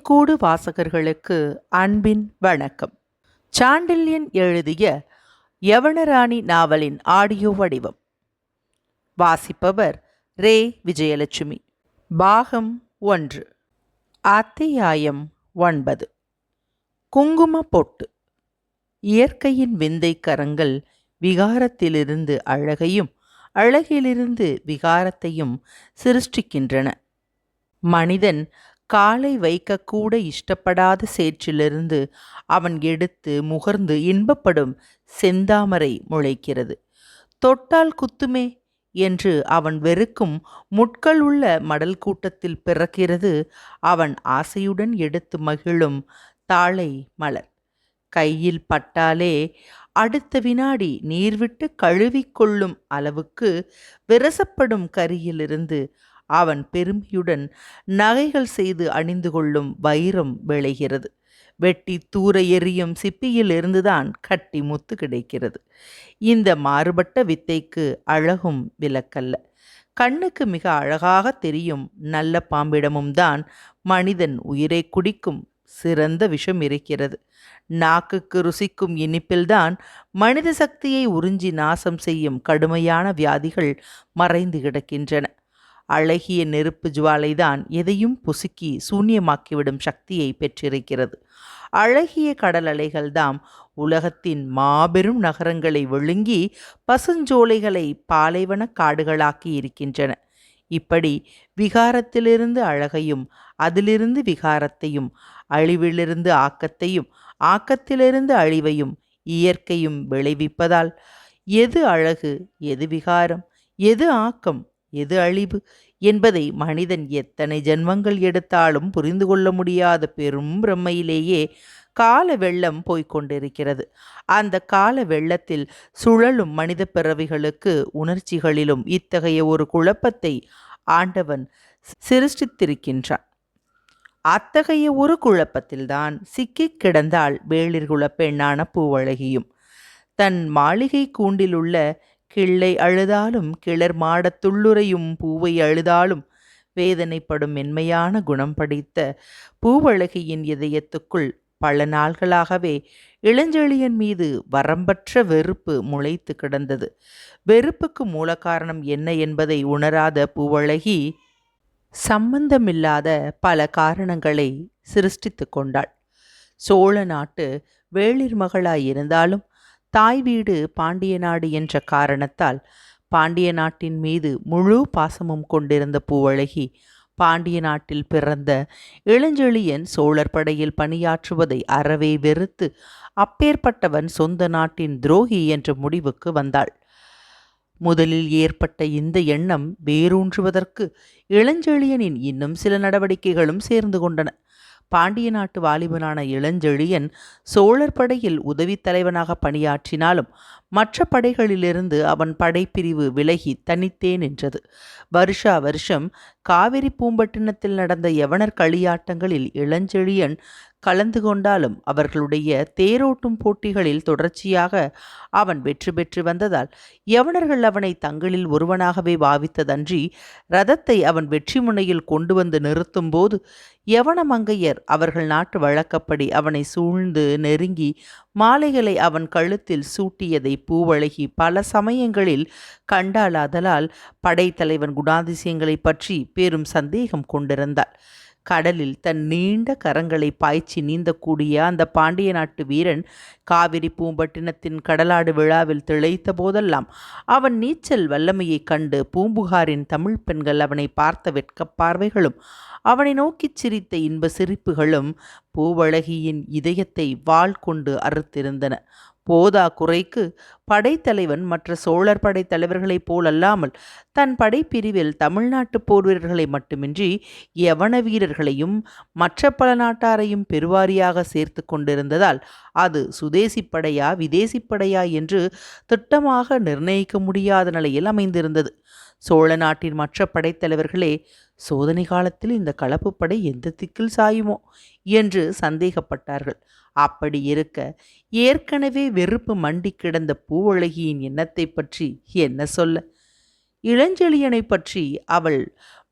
தேன்கூடு வாசகர்களுக்கு அன்பின் வணக்கம். சாண்டில்யன் எழுதிய யவனராணி நாவலின் ஆடியோ வடிவம். வாசிப்பவர் ரே. விஜயலட்சுமி. பாகம் ஒன்று. அத்தியாயம் ஒன்பது. குங்கும பொட்டு. இயற்கையின் விந்தை கரங்கள் விகாரத்திலிருந்து அழகையும் அழகிலிருந்து விகாரத்தையும் சிருஷ்டிக்கின்றன. மனிதன் காலை வைக்கக்கூட இஷ்டப்படாத சேற்றிலிருந்து அவன் எடுத்து முகர்ந்து இன்பப்படும் செந்தாமரை முளைக்கிறது. தொட்டால் குத்துமே என்று அவன் வெறுக்கும் முட்கள் உள்ள மடல் கூட்டத்தில் பிறக்கிறது. அவன் ஆசையுடன் எடுத்து மகிழும் தாளை மலர். கையில் பட்டாலே அடுத்த வினாடி நீர்விட்டு கழுவிக்கொள்ளும் அளவுக்கு விரசப்படும் கரியிலிருந்து அவன் பெருமையுடன் நகைகள் செய்து அணிந்து கொள்ளும் வைரம் விளைகிறது. வெட்டி தூர எரியும் சிப்பியில் இருந்துதான் கட்டி முத்து கிடைக்கிறது. இந்த மாறுபட்ட வித்தைக்கு அழகும் விலக்கல்ல கண்ணுக்கு மிக அழகாக தெரியும் நல்ல பாம்பிடமும் தான் மனிதன் உயிரை குடிக்கும் சிறந்த விஷம் இருக்கிறது. நாக்குக்கு ருசிக்கும் இனிப்பில்தான் மனித சக்தியை உறிஞ்சி நாசம் செய்யும் கடுமையான வியாதிகள் மறைந்து கிடக்கின்றன. அழகிய நெருப்பு ஜுவாலைதான் எதையும் பொசுக்கி சூன்யமாக்கிவிடும் சக்தியை பெற்றிருக்கிறது. அழகிய கடல் அலைகள்தாம் உலகத்தின் மாபெரும் நகரங்களை விழுங்கி பசுஞ்சோலைகளை பாலைவன காடுகளாக்கி இருக்கின்றன. இப்படி விகாரத்திலிருந்து அழகையும் அதிலிருந்து விகாரத்தையும் அழிவிலிருந்து ஆக்கத்தையும் ஆக்கத்திலிருந்து அழிவையும் இயற்கையும் விளைவிப்பதால் எது அழகு எது விகாரம் எது ஆக்கம் எது அழிவு? என்பதை மனிதன் எத்தனை ஜென்மங்கள் எடுத்தாலும் புரிந்து கொள்ள முடியாத பெரும் பிரம்மையிலேயே கால வெள்ளம் போய்கொண்டிருக்கிறது அந்த கால வெள்ளத்தில் சுழலும் மனித பிறவிகளுக்கு உணர்ச்சிகளிலும் இத்தகைய ஒரு குழப்பத்தை ஆண்டவன் சிருஷ்டித்திருக்கின்றான். அத்தகைய ஒரு குழப்பத்தில்தான் சிக்கிக் கிடந்தால் வேளிர்குல பெண்ணான பூவழகியும். தன் மாளிகை கூண்டிலுள்ள கிள்ளை அழுதாலும் கிளர் மாடத் துள்ளுரையும் பூவை அழுதாலும் வேதனைப்படும் மென்மையான குணம் படைத்த பூவழகியின் இதயத்துக்குள் பல நாள்களாகவே இளஞ்செழியன் மீது வரம்பற்ற வெறுப்பு முளைத்து கிடந்தது. வெறுப்புக்கு மூல காரணம் என்ன என்பதை உணராத பூவழகி சம்பந்தமில்லாத பல காரணங்களை சிருஷ்டித்து கொண்டாள். சோழ நாட்டு வேளிர் மகளாயிருந்தாலும் தாய் வீடு பாண்டிய நாடு என்ற காரணத்தால் பாண்டிய நாட்டின் மீது முழு பாசமும் கொண்டிருந்த பூவழகி பாண்டிய நாட்டில் பிறந்த இளஞ்செழியன் சோழர் படையில் பணியாற்றுவதை அறவே வெறுத்து அப்பேற்பட்டவன் சொந்த நாட்டின் துரோகி என்ற முடிவுக்கு வந்தாள். முதலில் ஏற்பட்ட இந்த எண்ணம் வேரூன்றுவதற்கு இளஞ்செழியனின் இன்னும் சில நடவடிக்கைகளும் சேர்ந்து கொண்டன. பாண்டிய நாட்டு வாலிபனான இளஞ்செழியன் சோழர் படையில் உதவித் தலைவனாக பணியாற்றினாலும் மற்ற படைகளிலிருந்து அவன் படைப்பிரிவு விலகி தனித்தே நின்றது. வருஷா வருஷம் காவிரி பூம்பட்டினத்தில் நடந்த யவனர் களியாட்டங்களில் இளஞ்செழியன் கலந்து கொண்டாலும் அவர்களுடைய தேரோட்டும் போட்டிகளில் தொடர்ச்சியாக அவன் வெற்றி பெற்று வந்ததால் யவனர்கள் அவனை தங்களில் ஒருவனாகவே பாவித்ததன்றி ரதத்தை அவன் வெற்றி முனையில் கொண்டு வந்து நிறுத்தும் போது யவன மங்கையர் அவர்கள் நாட்டு வழக்கப்படி அவனை சூழ்ந்து நெருங்கி மாலைகளை அவன் கழுத்தில் சூட்டியதை பூவழகி பல சமயங்களில் கண்டாலாதலால் படைத்தலைவன் குணாதிசயங்களை பற்றி பெரும் சந்தேகம் கொண்டிருந்தாள். கடலில் தன் நீண்ட கரங்களை பாய்ச்சி நீந்தக்கூடிய அந்த பாண்டிய நாட்டு வீரன் காவிரி பூம்பட்டினத்தின் கடலாடு விழாவில் திளைத்த போதெல்லாம் அவன் நீச்சல் வல்லமையைக் கண்டு பூம்புகாரின் தமிழ் பெண்கள் அவனை பார்த்த வெட்கப் பார்வைகளும் அவனை நோக்கிச் சிரித்த இன்ப சிரிப்புகளும் பூவழகியின் இதயத்தை வாள் கொண்டு அறுத்திருந்தன. போதா குறைக்கு படைத்தலைவன் மற்ற சோழர் படைத்தலைவர்களைப் போலல்லாமல் தன் படைப்பிரிவில் தமிழ்நாட்டு போர் வீரர்களை மட்டுமின்றி யவன வீரர்களையும் மற்ற பல நாட்டாரையும் பெருவாரியாக சேர்த்து கொண்டிருந்ததால் அது சுதேசி படையா விதேசி படையா என்று திட்டமாக நிர்ணயிக்க முடியாத நிலையில் அமைந்திருந்தது. சோழ நாட்டின் மற்ற படைத்தலைவர்களே சோதனை காலத்தில் இந்த கலப்பு படை எந்த திக்கில் சாயுமோ என்று சந்தேகப்பட்டார்கள். அப்படி இருக்க ஏற்கனவே வெறுப்பு மண்டி கிடந்த பூவழகியின் எண்ணத்தை பற்றி என்ன சொல்ல? இளஞ்செழியனை பற்றி அவள்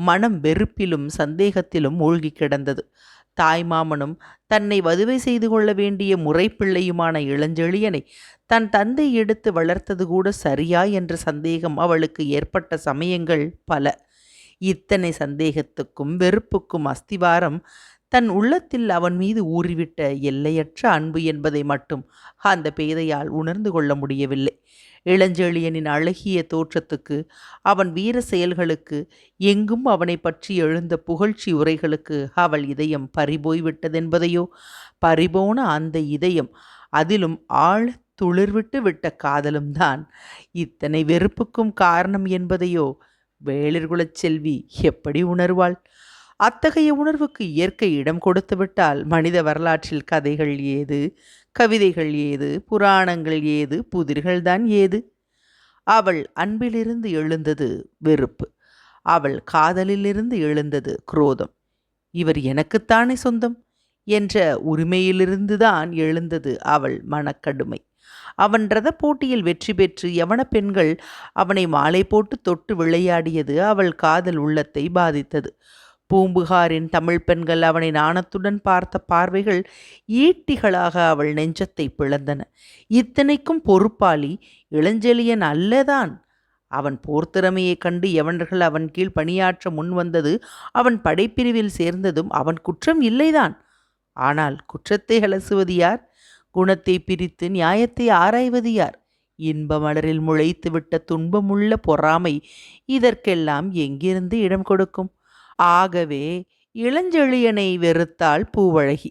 மனம் வெறுப்பிலும் சந்தேகத்திலும் மூழ்கி கிடந்தது. தாய்மாமனும் தன்னை வதுவை செய்து கொள்ள வேண்டிய முறைப்பிள்ளையுமான இளஞ்செழியனை தன் தந்தை எடுத்து வளர்த்தது கூட சரியா என்ற சந்தேகம் அவளுக்கு ஏற்பட்ட சமயங்கள் பல. இத்தனை சந்தேகத்துக்கும் வெறுப்புக்கும் அஸ்திவாரம் தன் உள்ளத்தில் அவன் மீது ஊறிவிட்ட எல்லையற்ற அன்பு என்பதை மட்டும் அந்த பேதையால் உணர்ந்து கொள்ள முடியவில்லை. இளஞ்செழியனின் அழகிய தோற்றத்துக்கு அவன் வீர செயல்களுக்கு எங்கும் அவனை பற்றி எழுந்த புகழ்ச்சி உரைகளுக்கு அவள் இதயம் பறிபோய்விட்டதென்பதையோ பறிபோன அந்த இதயம் அதிலும் ஆழ துளிர்விட்டு விட்ட காதலும் தான். இத்தனை வெறுப்புக்கும் காரணம் என்பதையோ வேளிர்குலச் செல்வி எப்படி உணர்வாள்? அத்தகைய உணர்வுக்கு இயற்கை இடம் கொடுத்துவிட்டால் மனித வரலாற்றில் கதைகள் ஏது? கவிதைகள் ஏது? புராணங்கள் ஏது? புதிர்கள்தான் ஏது? அவள் அன்பிலிருந்து எழுந்தது வெறுப்பு. அவள் காதலிலிருந்து எழுந்தது குரோதம். இவர் எனக்குத்தானே சொந்தம்? என்ற உரிமையிலிருந்துதான் எழுந்தது அவள் மனக்கடுமை. அவன் ரத போட்டியில் வெற்றி பெற்று யவன பெண்கள் அவனை மாலை போட்டு தொட்டு விளையாடியது அவள் காதல் உள்ளத்தை பாதித்தது. பூம்புகாரின் தமிழ் பெண்கள் அவனை நாணத்துடன் பார்த்த பார்வைகள் ஈட்டிகளாக அவள் நெஞ்சத்தை பிளந்தன. இத்தனைக்கும் பொறுப்பாளி இளஞ்செழியன் அல்லதான். அவன் போர்த்திறமையைக் கண்டு எவனர்கள் அவன் கீழ் பணியாற்ற முன் வந்தது அவன் படைப்பிரிவில் சேர்ந்ததும் அவன் குற்றம் இல்லைதான். ஆனால் குற்றத்தை அலசுவது யார்? குணத்தை பிரித்து நியாயத்தை ஆராய்வது யார்? இன்ப மலரில் முளைத்துவிட்ட துன்பமுள்ள பொறாமை இதற்கெல்லாம் எங்கிருந்து இடம் கொடுக்கும்? ஆகவே இளஞ்செழியனை வெறுத்தாள் பூவழகி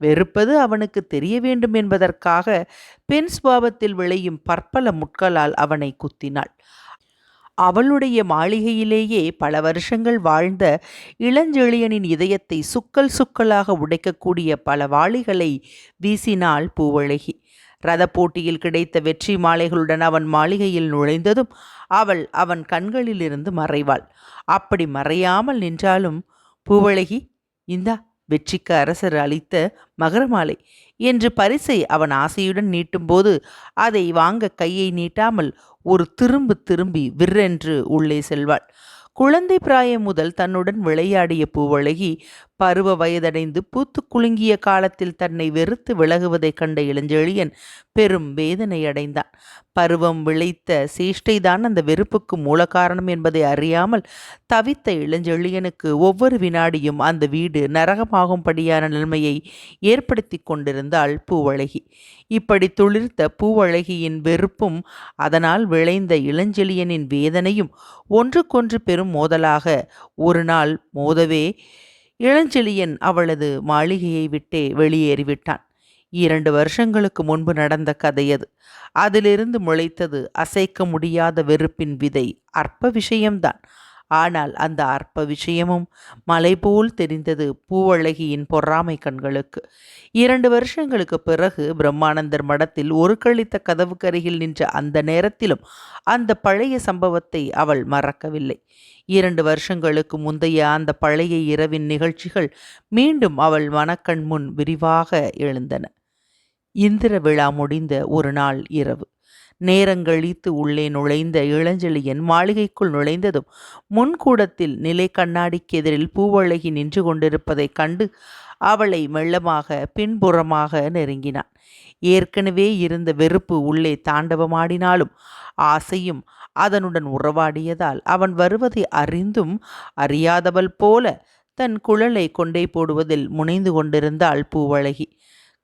வெறுப்பது அவனுக்கு தெரிய வேண்டும் என்பதற்காக பெண் சுபாவத்தில் விளையும் பற்பல முட்களால் அவனை குத்தினாள். அவளுடைய மாளிகையிலேயே பல வருஷங்கள் வாழ்ந்த இளஞ்செழியனின் இதயத்தை சுக்கல் சுக்கலாக உடைக்கக்கூடிய பல வாளிகளை வீசினாள் பூவழகி. ரத போட்டியில் கிடைத்த வெற்றி மாலைகளுடன் அவன் மாளிகையில் நுழைந்ததும் அவள் அவன் கண்களிலிருந்து மறைவாள். அப்படி மறையாமல் நின்றாலும் பூவழகி இந்தா வெற்றிக்கு அரசர் அளித்த மகரமாலை. என்று பரிசை அவன் ஆசையுடன் நீட்டும்போது அதை வாங்க கையை நீட்டாமல் ஒரு திரும்பு திரும்பி விற்றென்று உள்ளே செல்வாள். குழந்தை பிராயம் முதல் தன்னுடன் விளையாடிய பூவழகி பருவ வயதடைந்து பூத்து குலுங்கிய காலத்தில் தன்னை வெறுத்து விலகுவதைக் கண்ட இளஞ்செழியன் பெரும் வேதனை அடைந்தான். பருவம் விளைத்த சேஷ்டைதான் அந்த வெறுப்புக்கு மூல காரணம் என்பதை அறியாமல் தவித்த இளஞ்செழியனுக்கு ஒவ்வொரு வினாடியும் அந்த வீடு நரகமாகும்படியான நிலைமையை ஏற்படுத்தி கொண்டிருந்தாள் பூவழகி. இப்படி துளிர்த்த பூவழகியின் வெறுப்பும் அதனால் விளைந்த இளஞ்செழியனின் வேதனையும் ஒன்றுக்கொன்று பெரும் மோதலாக ஒரு நாள் மோதவே இளஞ்செழியன் அவளது மாளிகையை விட்டே வெளியேறிவிட்டான். இரண்டு வருஷங்களுக்கு முன்பு நடந்த கதை அது. அதிலிருந்து முளைத்தது அசைக்க முடியாத வெறுப்பின் விதை. அற்ப விஷயம்தான். ஆனால் அந்த அற்ப விஷயமும் மலை போல் தெரிந்தது பூவழகியின் பொறாமை கண்களுக்கு. இரண்டு வருஷங்களுக்கு பிறகு பிரம்மானந்தர் மடத்தில் ஒரு கழித்த கதவுக்கருகில் நின்ற அந்த நேரத்திலும் அந்த பழைய சம்பவத்தை அவள் மறக்கவில்லை. இரண்டு வருஷங்களுக்கு முந்தைய அந்த பழைய இரவின் நிகழ்ச்சிகள் மீண்டும் அவள் மனக்கண் முன் விரிவாக எழுந்தன. இந்திர விழா முடிந்த ஒரு நாள் இரவு. நேரங்கழித்து உள்ளே நுழைந்த இளஞ்செழியன் மாளிகைக்குள் நுழைந்ததும் முன்கூடத்தில் நிலை கண்ணாடிக்கு எதிரில் பூவழகி நின்று கொண்டிருப்பதைக் கண்டு அவளை மெல்லமாக பின்புறமாக நெருங்கினான். ஏற்கனவே இருந்த வெறுப்பு உள்ளே தாண்டவமாடினாலும் ஆசையும் அதனுடன் உறவாடியதால் அவன் வருவதை அறிந்தும் அறியாதவள் போல தன் குழலை கொண்டே போடுவதில் முனைந்து கொண்டிருந்தாள் பூவழகி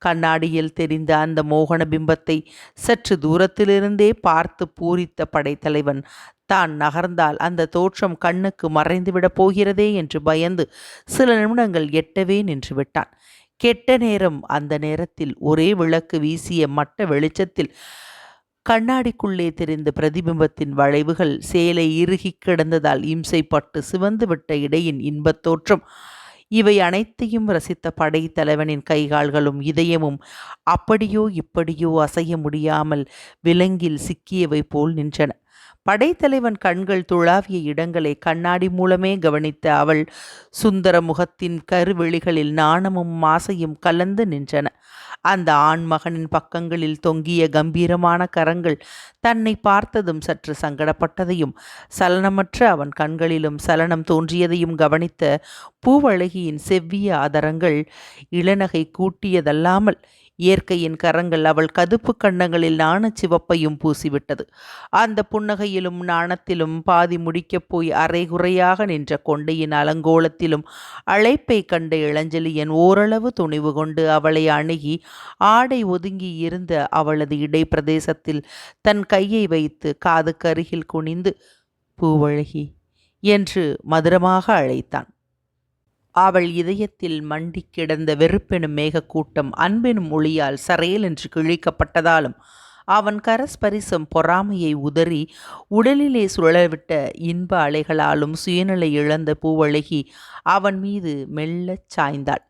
கண்ணாடியில் தெரிந்த அந்த மோகன பிம்பத்தை சற்று தூரத்திலிருந்தே பார்த்து பூரித்த படைத்தலைவன் தான் நகர்ந்தால் அந்த தோற்றம் கண்ணுக்கு மறைந்துவிடப் போகிறதே என்று பயந்து சில நிமிடங்கள் எட்டவே நின்று விட்டான் கெட்ட நேரம் அந்த நேரத்தில் ஒரே விளக்கு வீசிய மட்ட வெளிச்சத்தில் கண்ணாடிக்குள்ளே தெரிந்த பிரதிபிம்பத்தின் வளைவுகள் சேலை இறுகி கிடந்ததால் இம்சைப்பட்டு சிவந்துவிட்ட இடையின் இன்பத் தோற்றம் இவை அனைத்தையும் ரசித்த படைத்தலைவனின் கைகால்களும் இதயமும் அப்படியோ இப்படியோ அசைய முடியாமல் விலங்கில் சிக்கியவை போல் நின்றன. படைத்தலைவன் கண்கள் துழாவிய இடங்களை கண்ணாடி மூலமே கவனித்த அவள் சுந்தர முகத்தின் கருவெளிகளில் நாணமும் மாசையும் கலந்து நின்றன. அந்த ஆண்மகனின் பக்கங்களில் தொங்கிய கம்பீரமான கரங்கள் தன்னை பார்த்ததும் சற்று சங்கடப்பட்டதையும் சலனமற்ற அவன் கண்களிலும் சலனம் தோன்றியதையும் கவனித்த பூவழகியின் செவ்விய ஆதரங்கள் இளநகை கூட்டியதல்லாமல் இயற்கையின் கரங்கள் அவள் கதுப்பு கண்ணங்களில் நாணச் சிவப்பையும் பூசிவிட்டது. அந்த புன்னகையிலும் நாணத்திலும் பாதி முடிக்கப் போய் அரைகுறையாக நின்ற கொண்டையின் அலங்கோலத்திலும் அழைப்பை கண்ட இளஞ்சலியன் ஓரளவு துணிவு கொண்டு அவளை அணுகி ஆடை ஒதுங்கி இருந்த அவளது இடைப்பிரதேசத்தில் தன் கையை வைத்து காதுக்கருகில் குனிந்து பூவழகி என்று மதுரமாக அழைத்தான். அவள் இதயத்தில் மண்டி கிடந்த வெறுப்பெனும் மேகக்கூட்டம் அன்பெனும் ஒளியால் சரையல் என்று கிழிக்கப்பட்டதாலும் அவன் கரஸ்பரிசம் பொறாமையை உதறி உடலிலே சுழலவிட்ட இன்ப அலைகளாலும் சுயநிலை இழந்த பூவழகி அவன் மீது மெல்லச் சாய்ந்தாள்.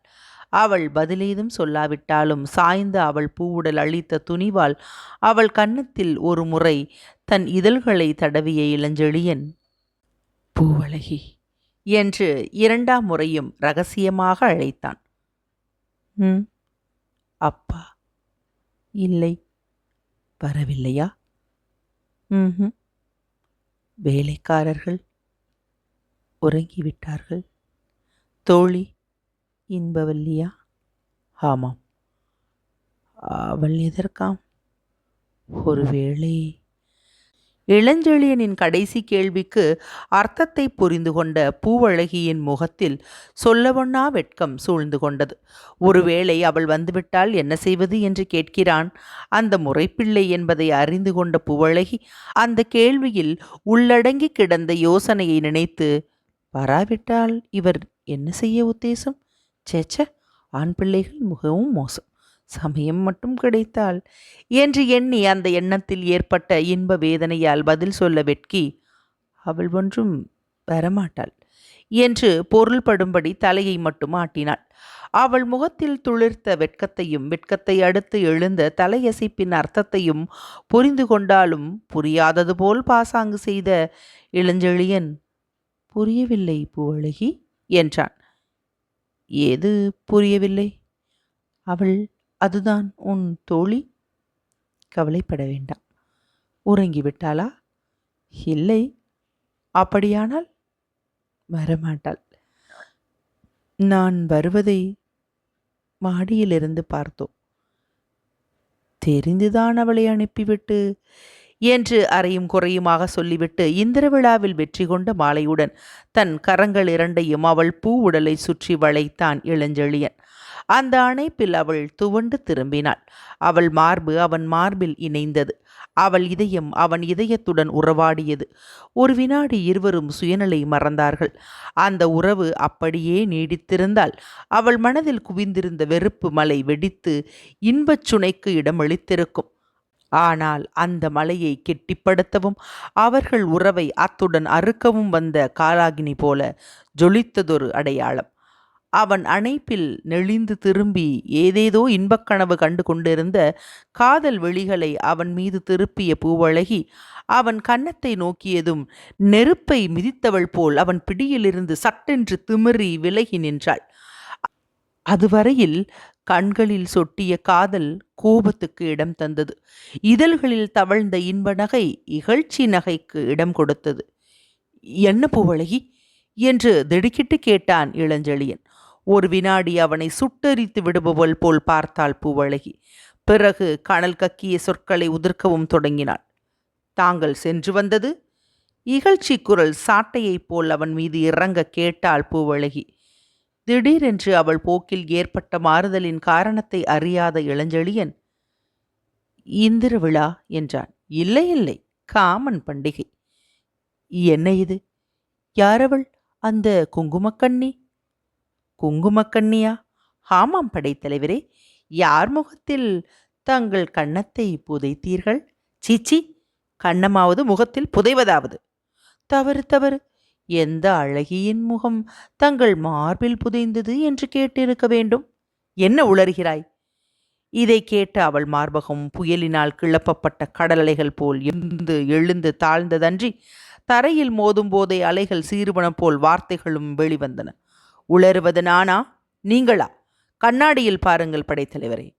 அவள் பதிலேதும் சொல்லாவிட்டாலும் சாய்ந்த அவள் பூவுடல் அளித்த துணிவால் அவள் கன்னத்தில் ஒரு முறை தன் இதழ்களை தடவிய இளஞ்செழியன் பூவழகி என்று இரண்டாம் முறையும் ரகசியமாக அழைத்தான். ம். அப்பா இல்லை வரவில்லையா? ம் வேலைக்காரர்கள் உறங்கிவிட்டார்கள். தோழி இன்பவல்லியா? ஆமாம். அவள் எதற்காம்? ஒருவேளை இளஞ்செழியனின் கடைசி கேள்விக்கு அர்த்தத்தை புரிந்து கொண்ட பூவழகியின் முகத்தில் சொல்லவொண்ணா வெட்கம் சூழ்ந்து கொண்டது. ஒருவேளை அவள் வந்துவிட்டால் என்ன செய்வது என்று கேட்கிறான். அந்த முறைப்பிள்ளை என்பதை அறிந்து கொண்ட பூவழகி அந்த கேள்வியில் உள்ளடங்கி கிடந்த யோசனையை நினைத்து வராவிட்டால் இவர் என்ன செய்ய உத்தேசம்? சேச்ச ஆண் பிள்ளைகள் மிகவும் மோசம். சமயம் மட்டும் கிடைத்தால்? என்று எண்ணி அந்த எண்ணத்தில் ஏற்பட்ட இன்ப வேதனையால் பதில் சொல்ல வெட்கி அவள் ஒன்றும் வரமாட்டாள் என்று பொருள்படும்படி தலையை மட்டும் ஆட்டினாள். அவள் முகத்தில் துளிர்த்த வெட்கத்தையும் வெட்கத்தை அடுத்து எழுந்த தலையசைப்பின் அர்த்தத்தையும் புரிந்து கொண்டாலும் புரியாதது போல் பாசாங்கு செய்த இளஞ்செழியன் புரியவில்லை பூவழகி என்றான். ஏது புரியவில்லை? அவள் அதுதான் உன் தோழி? கவலைப்பட வேண்டாம். உறங்கிவிட்டாளா? இல்லை. அப்படியானால் வரமாட்டாள். நான் வருவதை மாடியிலிருந்து பார்த்தோம். தெரிந்துதான் அவளை அனுப்பிவிட்டு என்று அறையும் குறையுமாக சொல்லிவிட்டு இந்திர விழாவில் வெற்றி கொண்ட மாலையுடன் தன் கரங்கள் இரண்டையும் அவள் பூ உடலை சுற்றி வளைத்தான் இளஞ்செழியன். அந்த அணைப்பில் அவள் துவண்டு திரும்பினாள். அவள் மார்பு அவன் மார்பில் இணைந்தது. அவள் இதயம் அவன் இதயத்துடன் உறவாடியது. ஒரு வினாடி இருவரும் சுயநிலை மறந்தார்கள். அந்த உறவு அப்படியே நீடித்திருந்தால் அவள் மனதில் குவிந்திருந்த வெறுப்பு மலை வெடித்து இன்பச் சுனைக்கு இடமளித்திருக்கும். ஆனால் அந்த மலையை கெட்டிப்படுத்தவும் அவர்கள் உறவை அத்துடன் அறுக்கவும் வந்த காலாகினி போல ஜொலித்ததொரு அடையாளம். அவன் அணைப்பில் நெளிந்து திரும்பி ஏதேதோ இன்பக்கனவு கண்டு கொண்டிருந்த காதல் வெளிகளை அவன் மீது திருப்பிய பூவழகி அவன் கன்னத்தை நோக்கியதும் நெருப்பை மிதித்தவள் போல் அவன் பிடியிலிருந்து சட்டென்று திமிறி விலகி நின்றாள். அதுவரையில் கண்களில் சொட்டிய காதல் கோபத்துக்கு இடம் தந்தது. இதழ்களில் தவழ்ந்த இன்ப நகை இகழ்ச்சி நகைக்கு இடம் கொடுத்தது. என்ன பூவழகி? என்று திடுக்கிட்டு கேட்டான் இளஞ்செழியன். ஒரு வினாடி அவனை சுட்டெரித்து விடுபவள் போல் பார்த்தாள் பூவழகி. பிறகு கனல் கக்கிய சொற்களை உதிர்க்கவும் தொடங்கினாள். தாங்கள் சென்று வந்தது? இகழ்ச்சி குரல் சாட்டையைப் போல் அவன் மீது இறங்க கேட்டாள் பூவழகி. திடீரென்று அவள் போக்கில் ஏற்பட்ட மாறுதலின் காரணத்தை அறியாத இளஞ்செழியன் இந்திர விழா என்றான். இல்லை இல்லை காமன் பண்டிகை. என்ன இது? யாரவள் அந்த குங்குமக்கண்ணி? குங்குமக்கண்ணியா? ஆமாம் படைத்தலைவரே யார் முகத்தில் தங்கள் கன்னத்தை புதைத்தீர்கள்? சீச்சி கண்ணமாவது முகத்தில் புதைவதாவது. தவறு தவறு. எந்த அழகியின் முகம் தங்கள் மார்பில் புதைந்தது என்று கேட்டிருக்க வேண்டும்? என்ன உளறுகிறாய்? இதை கேட்ட அவள் மார்பகம் புயலினால் கிளப்பப்பட்ட கடல் அலைகள் போல் எழுந்து எழுந்து தாழ்ந்ததன்றி தரையில் மோதும் போதே அலைகள் சீறுவன போல் வார்த்தைகளும் வெளிவந்தன. உளறுவது நானா? நீங்களா? கண்ணாடியில் பாருங்கள் படைத்தலைவரே.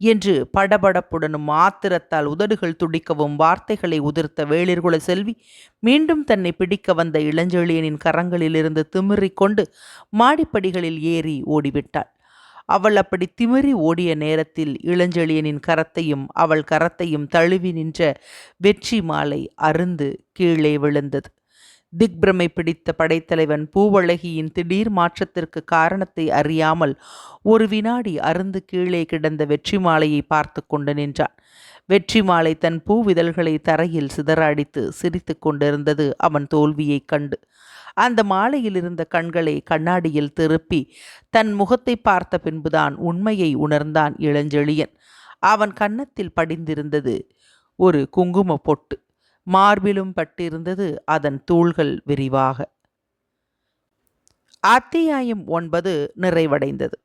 என்று படபடப்புடனும் ஆத்திரத்தால் உதடுகள் துடிக்கவும் வார்த்தைகளை உதிர்த்த வேளிர்குல செல்வி மீண்டும் தன்னை பிடிக்க வந்த இளஞ்செழியனின் கரங்களிலிருந்து திமிறிக் கொண்டு மாடிப்படிகளில் ஏறி ஓடிவிட்டாள். அவள் அப்படி திமிறி ஓடிய நேரத்தில் இளஞ்செழியனின் கரத்தையும் அவள் கரத்தையும் தழுவி நின்ற வெற்றி மாலை அருந்து கீழே விழுந்தது. திக்பிரமை பிடித்த படைத்தலைவன் பூவழகியின் திடீர் மாற்றத்திற்கு காரணத்தை அறியாமல் ஒரு வினாடி அருந்து கீழே கிடந்த வெற்றி மாலையை பார்த்து கொண்டு நின்றான். வெற்றி மாலை தன் பூவிதழ்களை தரையில் சிதறடித்து சிரித்து கொண்டிருந்தது அவன் தோல்வியைக் கண்டு. அந்த மாலையில் இருந்த கண்களை கண்ணாடியில் திருப்பி தன் முகத்தை பார்த்த பின்புதான் உண்மையை உணர்ந்தான் இளஞ்செழியன். அவன் கன்னத்தில் படிந்திருந்தது ஒரு குங்கும பொட்டு. மார்பிலும் பட்டிருந்தது அதன் தூள்கள் விரிவாக. அத்தியாயம் ஒன்பது நிறைவடைந்தது.